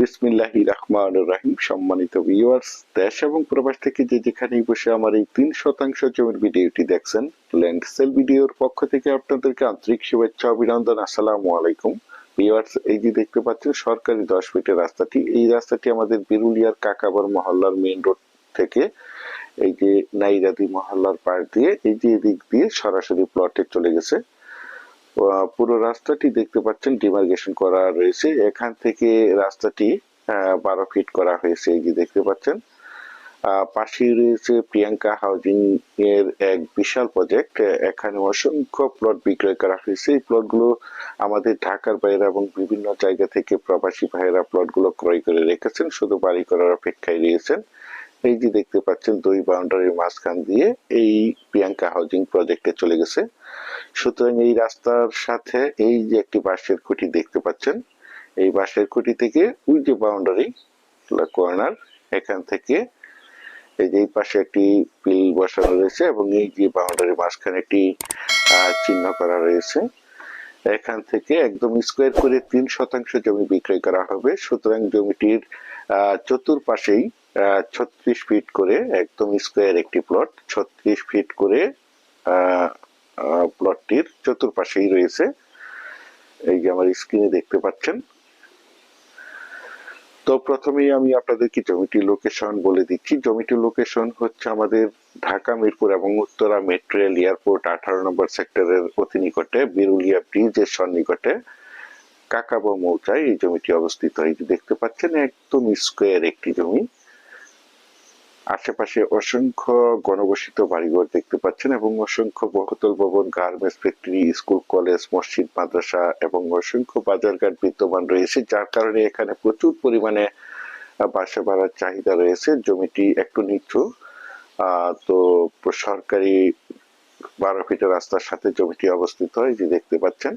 বিসমিল্লাহি রহমান রাহিম। সম্মানিত ভিউয়ার্স দেশ এবং প্রবাস থেকে যে যেখানেই বসে আমার এই তিন শতাংশ জমির ভিডিওটি দেখছেন ল্যান্ড সেল ভিডিওর পক্ষ থেকে আপনাদেরকে আন্তরিক শুভেচ্ছা, অভিনন্দন, আসসালামু আলাইকুম। ভিউয়ার্স এই যে দেখতে পাচ্ছেন, সরকারি দশ ফিটের রাস্তাটি। এই রাস্তাটি আমাদের বিরুলিয়ার কাকাবর মহল্লার মেইন রোড থেকে, এই যে নাইরাদি মহল্লার পাশ দিয়ে, এই যে এদিক দিয়ে সরাসরি প্লটে চলে গেছে। পুরো রাস্তাটি দেখতে পাচ্ছেন ডিমার্গেশন করা রয়েছে। এখান থেকে রাস্তাটি বারো ফিট করা হয়েছে, এই যে দেখতে পাচ্ছেন। পাশেই রয়েছে প্রিয়াঙ্কা হাউজিং এর এক বিশাল প্রজেক্ট এখানে অসংখ্য প্লট বিক্রয় করা হয়েছে। এই প্লটগুলো আমাদের ঢাকার বাইরে এবং বিভিন্ন জায়গা থেকে প্রবাসী ভাইয়েরা প্লটগুলো ক্রয় করে রেখেছেন, শুধু বাড়ি করার অপেক্ষায় রয়েছেন। এই যে দেখতে পাচ্ছেন, দুই বাউন্ডারির মাঝখান দিয়ে এই প্রিয়াঙ্কা হাউজিং প্রজেক্টে চলে গেছে। সুতরাং এই রাস্তার সাথে এই যে একটি বাঁশের খুঁটি দেখতে পাচ্ছেন, এই বাঁশের খুঁটি থেকে ওই যে বাউন্ডারি কর্নার এখান থেকে এই যে এই পাশে একটি পিল বসানো রয়েছে এবং এই যে বাউন্ডারি মাঝখানে একটি চিহ্ন করা রয়েছে। এখান থেকে একদম স্কোয়ার করে তিন শতাংশ জমি বিক্রয় করা হবে। সুতরাং জমিটির চতুর্পাশেই ছত্রিশ ফিট করে একদম স্কোয়ার একটি প্লট ছত্রিশ ফিট করে আহ, চতুর্পাশেই রয়েছে। এই যে আমার স্ক্রিনে দেখতে পাচ্ছেন। তো প্রথমেই আমি আপনাদেরকে জমিটির লোকেশন বলে দিচ্ছি। জমিটির লোকেশন হচ্ছে আমাদের ঢাকা মিরপুর এবং উত্তরা মেট্রো রেল এয়ারপোর্ট আঠারো নম্বর সেক্টরের অতি নিকটে বিরুলিয়া ব্রিজের সন্নিকটে কাকাবা মৌচায় এই জমিটি অবস্থিত। এই দেখতে পাচ্ছেন একদম স্কোয়ার একটি জমি। আশেপাশে অসংখ্য গণবসিত বাড়িঘর দেখতে পাচ্ছেন এবং অসংখ্য বহুতল ভবন, গার্মেন্টস ফ্যাক্টরি, স্কুল, কলেজ, মসজিদ, মাদ্রাসা এবং অসংখ্য বাজারঘাট বিদ্যমান রয়েছে, যার কারণে এখানে প্রচুর পরিমাণে বাসা ভাড়ার চাহিদা রয়েছে, জমিটি একটু নিচু তো সরকারি বারো ফিটের রাস্তার সাথে জমিটি অবস্থিত এই যে দেখতে পাচ্ছেন।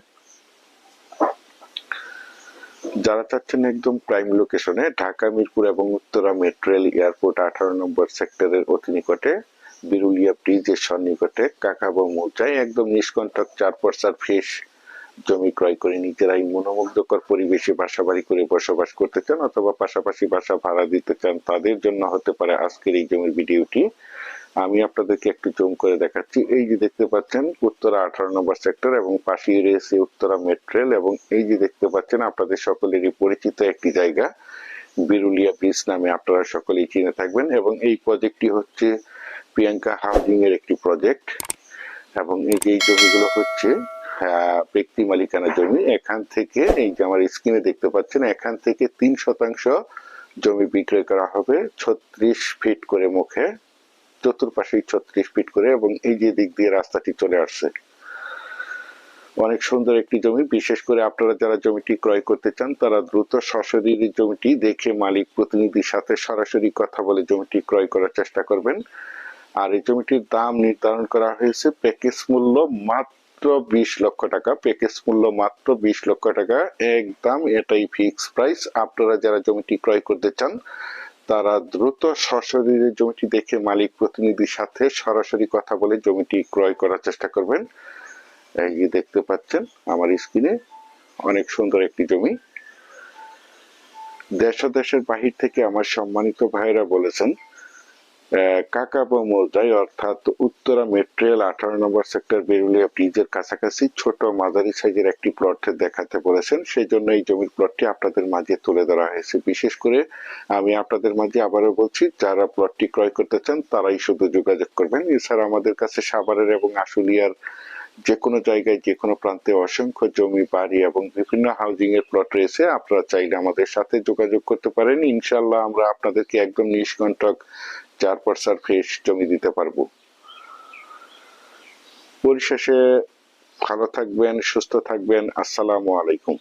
যারা চাচ্ছেন একদম প্রাইম লোকেশনে ঢাকা, মিরপুর এবং উত্তরা মেট্রো রেল এয়ারপোর্ট আঠারো নম্বর সেক্টরের অতি নিকটে, বিরুলিয়া ব্রিজের সন্নিকটে কাকাবো মৌচায় একদম নিষ্কণ্টক চার পর্সার ফ্রেশ জমি ক্রয় করে নিজেরাই মনোমুগ্ধকর পরিবেশে বাসা বাড়ি করে বসবাস করতে চান অথবা পাশাপাশি বাসা ভাড়া দিতে চান, তাদের জন্য হতে পারে আজকের এই জমির ভিডিওটি। আমি আপনাদেরকে একটু জুম করে দেখাচ্ছি। এই যে দেখতে পাচ্ছেন, উত্তরা আঠারো নম্বর সেক্টর এবং পাশেই রয়েছে উত্তরা মেট্রেল এবং এই যে দেখতে পাচ্ছেন, আপনাদের সকলেরই পরিচিত একটি জায়গা, বিরুলিয়া ব্রিজ নামে আপনারা সকলেই চিনে থাকবেন এবং এই প্রজেক্টটি হচ্ছে প্রিয়াঙ্কা হাউজিং এর একটি প্রজেক্ট এবং এই যে এই জমিগুলো হচ্ছে ব্যক্তি মালিকানা জমি, এখান থেকে এই যে আমার স্ক্রিনে দেখতে পাচ্ছেন, এখান থেকে তিন শতাংশ জমি বিক্রয় করা হবে, ছত্রিশ ফিট করে মুখে। চতুর্পাশেই ছত্রিশ ফিট করে এবং এই যে দিক দিয়ে রাস্তাটি চলে আসছে। অনেক সুন্দর একটি জমি। বিশেষ করে আপনারা যারা জমিটি ক্রয় করতে চান, তারা দ্রুত সশরীরে জমিটি দেখে মালিক প্রতিনিধির সাথে সরাসরি কথা বলে জমিটি ক্রয় করার চেষ্টা করবেন। আর এই জমিটির দাম নির্ধারণ করা হয়েছে প্যাকেজ মূল্য মাত্র বিশ লক্ষ টাকা। প্যাকেজ মূল্য মাত্র বিশ লক্ষ টাকা। একদম এটাই ফিক্স প্রাইস। আপনারা যারা জমিটি ক্রয় করতে চান তারা দ্রুত সশরীরে জমিটি দেখে মালিক প্রতিনিধির সাথে সরাসরি কথা বলে জমিটি ক্রয় করার চেষ্টা করবেন। এই দেখতে পাচ্ছেন, আমার স্ক্রিনে অনেক সুন্দর একটি জমি। দেশ দেশের বাহির থেকে আমার সম্মানিত ভাইয়েরা বলেছেন আহ, কাকাবো মৌজায় অর্থাৎ উত্তরা মেট্রো রেল আঠারো নম্বর সেক্টর বেরুলিয়া ব্রিজের কাছাকাছি ছোট মাঝারি সাইজের একটি প্লট দেখাতে বলেছেন। সেই জন্য এই জমির প্লটটি আপনাদের মাঝে তুলে ধরা হয়েছে। বিশেষ করে আমি আপনাদের মাঝে আবারও বলছি যারা প্লটটি ক্রয় করতে চান তারাই শুধু যোগাযোগ করবেন। এছাড়া আমাদের কাছে সাভারের এবং আশুলিয়ার যে কোনো জায়গায় যে কোনো প্রান্তে অসংখ্য জমি বাড়ি এবং বিভিন্ন হাউজিং এর প্লট রয়েছে। আপনারা চাইলে আমাদের সাথে যোগাযোগ করতে পারেন। ইনশাল্লাহ আমরা আপনাদেরকে একদম নিষ্কণ্টক চার পার্সার ফ্রেশ জমি দিতে পারব। পরিশেষে ভালো থাকবেন সুস্থ থাকবেন। আসসালামু আলাইকুম।